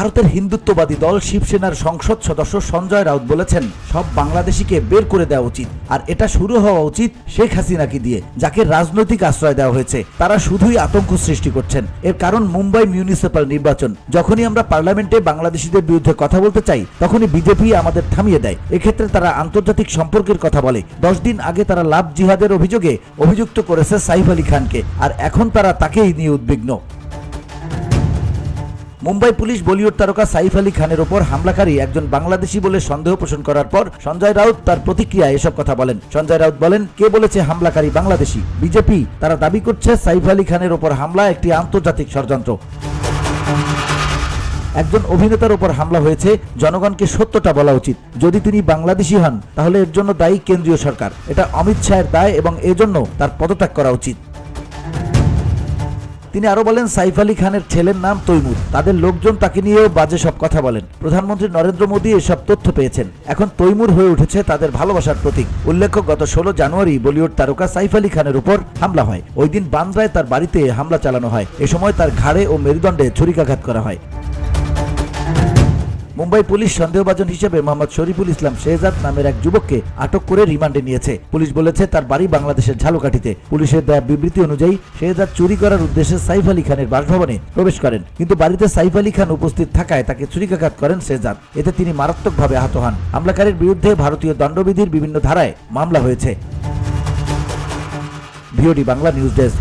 ভারতের হিন্দুত্ববাদী দল শিবসেনার সংসদ সদস্য সঞ্জয় রাউত বলেছেন, সব বাংলাদেশিকে বের করে দেওয়া উচিত। আর এটা শুরু হওয়া উচিত শেখ হাসিনাকে দিয়ে, যাকে রাজনৈতিক আশ্রয় দেওয়া হয়েছে। তারা শুধুই আতঙ্ক সৃষ্টি করছেন। এর কারণ মুম্বাই মিউনিসিপাল নির্বাচন। যখনই আমরা পার্লামেন্টে বাংলাদেশিদের বিরুদ্ধে কথা বলতে চাই, তখনই বিজেপি আমাদের থামিয়ে দেয়। এক্ষেত্রে তারা আন্তর্জাতিক সম্পর্কের কথা বলে। দশ দিন আগে তারা লাভ জিহাদের অভিযোগে অভিযুক্ত করেছে সাইফ আলী খানকে। আর এখন তারা তাকেই নিয়ে উদ্বিগ্ন। মুম্বাই পুলিশ বলিউড তারকা সাইফ আলী খানের ওপর হামলাকারী একজন বাংলাদেশি বলে সন্দেহ পোষণ করার পর সঞ্জয় রাউত তার প্রতিক্রিয়ায় এসব কথা বলেন। সঞ্জয় রাউত বলেন, কে বলেছে হামলাকারী বাংলাদেশি? বিজেপি? তারা দাবি করছে সাইফ আলী খানের ওপর হামলা একটি আন্তর্জাতিক ষড়যন্ত্র। একজন অভিনেতার ওপর হামলা হয়েছে, জনগণকে সত্যটা বলা উচিত। যদি তিনি বাংলাদেশি হন, তাহলে এর জন্য দায়ী কেন্দ্রীয় সরকার। এটা অমিত শাহের দায় এবং এজন্য তার পদত্যাগ করা উচিত। তিনি আরও বলেন, সাইফ আলী খানের ছেলের নাম তৈমুর। তাদের লোকজন তাকে নিয়েও বাজে সব কথা বলেন। প্রধানমন্ত্রী নরেন্দ্র মোদী এসব তথ্য পেয়েছেন। এখন তৈমুর হয়ে উঠেছে তাদের ভালোবাসার প্রতীক। উল্লেখ্য, গত ষোলো জানুয়ারি বলিউড তারকা সাইফ আলী খানের উপর হামলা হয়। ওই দিন বান্দ্রায় তার বাড়িতে হামলা চালানো হয়। এ সময় তার ঘাড়ে ও মেরুদণ্ডে ছুরিকাঘাত করা হয়। মুম্বাই পুলিশ সন্দেহভাজন হিসেবে মোহাম্মদ শরীফুল ইসলাম শেহজাদ নামের এক যুবককে আটক করে রিমান্ডে নিয়েছে। পুলিশ বলেছে, তার বাড়ি বাংলাদেশের ঝালকাঠিতে। পুলিশের দেয়া বিবৃতি অনুযায়ী, শেহজাদ চুরি করার উদ্দেশ্যে সাইফ আলী খানের বাসভবনে প্রবেশ করেন। কিন্তু বাড়িতে সাইফ আলী খান উপস্থিত থাকায় তাকে ছুরিকাঘাত করেন শেহজাদ। এতে তিনি মারাত্মকভাবে আহত হন। হামলাকারীর বিরুদ্ধে ভারতীয় দণ্ডবিধির বিভিন্ন ধারায় মামলা হয়েছে। VOD Bangla news desk.